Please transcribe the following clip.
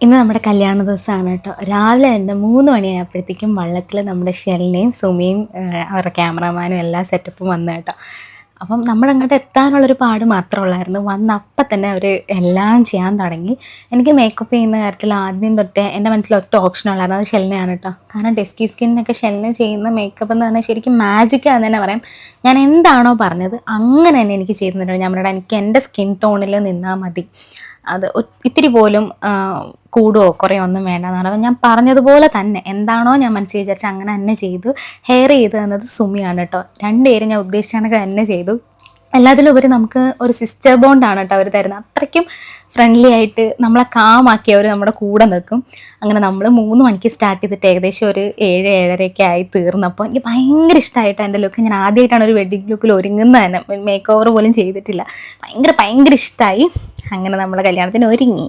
ഇന്ന് നമ്മുടെ കല്യാണ ദിവസമാണ് കേട്ടോ. രാവിലെ തന്നെ മൂന്ന് മണിയായപ്പോഴത്തേക്കും വള്ളത്തിൽ നമ്മുടെ ഷെലിനെയും സുമിയും അവരുടെ ക്യാമറമാനും എല്ലാ സെറ്റപ്പും വന്നു കേട്ടോ. അപ്പം നമ്മളങ്ങോട്ട് എത്താനുള്ളൊരു പാട് മാത്രമേ ഉള്ളായിരുന്നു. അപ്പം തന്നെ അവർ എല്ലാം ചെയ്യാൻ തുടങ്ങി. എനിക്ക് മേക്കപ്പ് ചെയ്യുന്ന കാര്യത്തിൽ ആദ്യം തൊട്ടേ എന്റെ മനസ്സിൽ ഒറ്റ ഓപ്ഷൻ ഉള്ളായിരുന്നു. അത് ഷെല്ലിനെയാണ് കേട്ടോ. കാരണം ഡെസ്കി സ്കിന്നൊക്കെ ഷെല്ലിന് ചെയ്യുന്ന മേക്കപ്പ് എന്ന് പറഞ്ഞാൽ ശരിക്കും മാജിക്കാന്ന് തന്നെ പറയാം. ഞാൻ എന്താണോ പറഞ്ഞത് അങ്ങനെ തന്നെ എനിക്ക് ചെയ്തു തന്നിട്ടുണ്ട് ഞാൻ പറഞ്ഞാൽ എനിക്ക് എന്റെ സ്കിൻ ടോണിൽ നിന്നാൽ മതി. അത് ഇത്തിരി പോലും കൂടുവോ? കുറയോ ഒന്നും വേണ്ട എന്ന് അപ്പം ഞാൻ പറഞ്ഞതുപോലെ തന്നെ എന്താണോ ഞാൻ മനസ്സിൽ വിചാരിച്ച അങ്ങനെ തന്നെ ചെയ്തു. ഹെയർ ചെയ്ത് തന്നത് സുമിയാണ് കേട്ടോ. രണ്ടുപേരും ഞാൻ ഉദ്ദേശിച്ച കണക്ക് തന്നെ ചെയ്തു. എല്ലാത്തിലും ഉപരി നമുക്ക് ഒരു സിസ്റ്റർ ബോണ്ടാണ് കേട്ടോ അവർ തരുന്നത്. അത്രയ്ക്കും ഫ്രണ്ട്ലി ആയിട്ട് നമ്മളെ കാമാക്കി അവർ നമ്മുടെ കൂടെ നിൽക്കും. അങ്ങനെ നമ്മൾ മൂന്ന് മണിക്ക് സ്റ്റാർട്ട് ചെയ്തിട്ട് ഏകദേശം ഒരു ഏഴ് ഏഴരയൊക്കെ ആയി തീർന്നപ്പോൾ എനിക്ക് ഭയങ്കര ഇഷ്ടമായിട്ട് എന്റെ ലുക്ക് ഞാൻ ആദ്യമായിട്ടാണ് ഒരു വെഡിങ് ലുക്കിൽ ഒരുങ്ങുന്നത് തന്നെ. മേക്ക് ഓവർ പോലും ചെയ്തിട്ടില്ല. ഭയങ്കര ഭയങ്കര ഇഷ്ടമായി. അങ്ങനെ നമ്മളെ കല്യാണത്തിന് ഒരുങ്ങി.